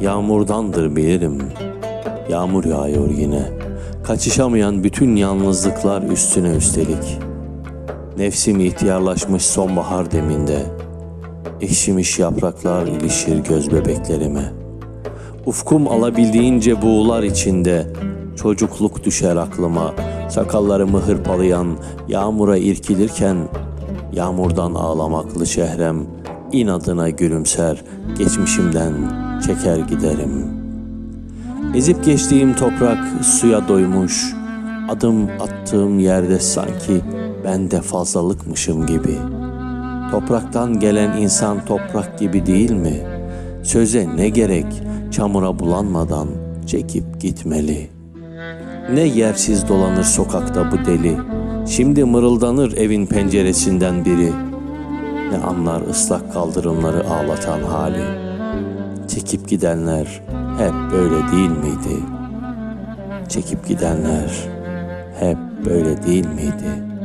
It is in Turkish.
Yağmurdandır bilirim. Yağmur yağıyor yine. Kaçışamayan bütün yalnızlıklar üstüne üstelik. Nefsim ihtiyarlaşmış sonbahar deminde. Ekşimiş yapraklar ilişir göz bebeklerime. Ufkum alabildiğince buğular içinde. Çocukluk düşer aklıma. Sakallarımı hırpalayan yağmura irkilirken Yağmurdan ağlamaklı şehrem inadına gülümser geçmişimden çeker giderim. Ezip geçtiğim toprak suya doymuş, adım attığım yerde sanki ben de fazlalıkmışım gibi. Topraktan gelen insan toprak gibi değil mi? Söze ne gerek çamura bulanmadan çekip gitmeli. Ne yersiz dolanır sokakta bu deli. Şimdi mırıldanır evin penceresinden biri. Ne anlar ıslak kaldırımları ağlatan hali. Çekip gidenler hep böyle değil miydi? Çekip gidenler hep böyle değil miydi?''